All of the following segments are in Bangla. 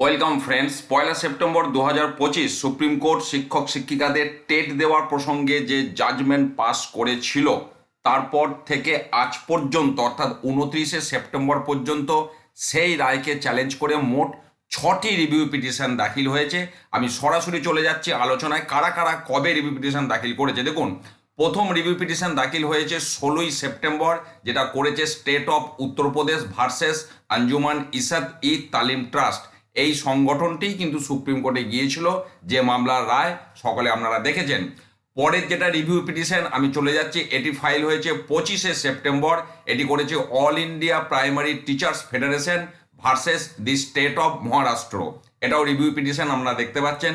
ওয়েলকাম ফ্রেন্ডস, পয়লা সেপ্টেম্বর দু পঁচিশ সুপ্রিম কোর্ট শিক্ষক শিক্ষিকাদের টেট দেওয়ার প্রসঙ্গে যে জাজমেন্ট পাস করেছিল, তারপর থেকে আজ পর্যন্ত, অর্থাৎ উনত্রিশে সেপ্টেম্বর পর্যন্ত, সেই রায়কে চ্যালেঞ্জ করে মোট ছটি রিভিউ পিটিশন দাখিল হয়েছে। আমি সরাসরি চলে যাচ্ছি আলোচনায়, কারা কারা কবে রিভিউ পিটিশন দাখিল করেছে? দেখুন, প্রথম রিভিউ পিটিশন দাখিল হয়েছে ষোলোই সেপ্টেম্বর, যেটা করেছে state of Uttar Pradesh versus Anjuman Ishaat e Taleem trust. এই সংগঠনটি কিন্তু সুপ্রিম কোর্টে গিয়েছিল যে মামলার রায় সকলে আপনারা দেখেছেন। পরের যেটা রিভিউ পিটিশন আমি চলে যাচ্ছি, এটি ফাইল হয়েছে পঁচিশে সেপ্টেম্বর, এটি করেছে all India primary teachers federation versus the state of Maharashtra এটাও রিভিউ পিটিশন আপনারা দেখতে পাচ্ছেন।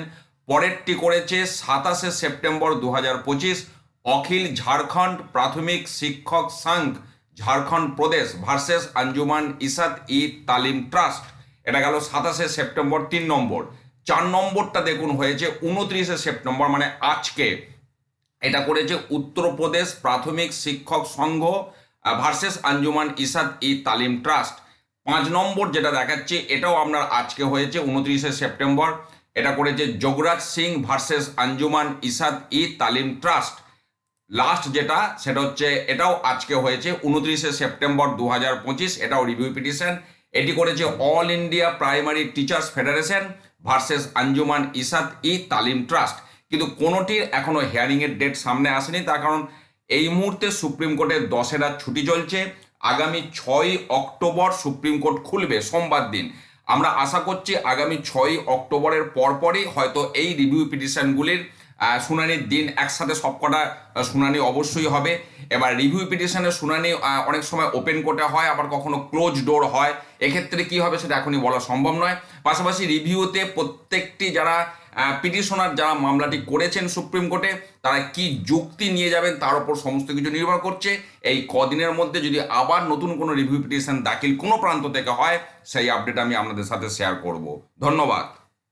পরেরটি করেছে সাতাশে সেপ্টেম্বর দু পঁচিশ, অখিল ঝাড়খণ্ড প্রাথমিক শিক্ষক সংঘ, ঝাড়খণ্ড প্রদেশ ভার্সেস আঞ্জুমান ইসাদ ই তালিম ট্রাস্ট। এটা গেল সাতাশে সেপ্টেম্বর তিন নম্বর। চার নম্বরটা দেখুন হয়েছে উনত্রিশে সেপ্টেম্বর মানে আজকে। এটা করেছে উত্তরপ্রদেশ প্রাথমিক শিক্ষক সংঘ ভার্সেস আঞ্জুমান ইসাদ ই তালিম ট্রাস্ট। পাঁচ নম্বর যেটা দেখাচ্ছে, এটাও আপনার আজকে হয়েছে উনত্রিশে সেপ্টেম্বর। এটা করেছে Yograj Singh versus Anjuman Ishaat e Taleem trust. Last যেটা, সেটা হচ্ছে, এটাও আজকে হয়েছে উনত্রিশে সেপ্টেম্বর দু হাজার পঁচিশ, এটাও রিভিউ পিটিশন। এটি করেছে all India primary teachers federation versus Anjuman Ishaat e Taleem trust কিন্তু কোনোটির এখনও হিয়ারিংয়ের ডেট সামনে আসেনি, তার কারণ এই মুহূর্তে সুপ্রিম কোর্টের দশেরা ছুটি চলছে। আগামী ছয় অক্টোবর সুপ্রিম কোর্ট খুলবে সোমবার দিন। আমরা আশা করছি আগামী ছয় অক্টোবরের পরপরই হয়তো এই রিভিউ পিটিশনগুলির শুনানির দিন একসাথে সবকটা শুনানি অবশ্যই হবে। এবার রিভিউ পিটিশনের শুনানি অনেক সময় ওপেন কোর্টে হয়, আবার কখনো ক্লোজ ডোর হয়। এক্ষেত্রে কি হবে সেটা এখনই বলা সম্ভব নয়। পাশাপাশি রিভিউতে প্রত্যেকটি যারা পিটিশনার যারা মামলাটি করেছেন সুপ্রিম কোর্টে, তারা কি যুক্তি নিয়ে যাবেন তার উপর সমস্ত কিছু নির্ভর করছে। এই কদিনের মধ্যে যদি আবার নতুন কোনো রিভিউ পিটিশন দাখিল কোনো প্রান্ত থেকে হয়, সেই আপডেট আমি আপনাদের সাথে শেয়ার করব। ধন্যবাদ।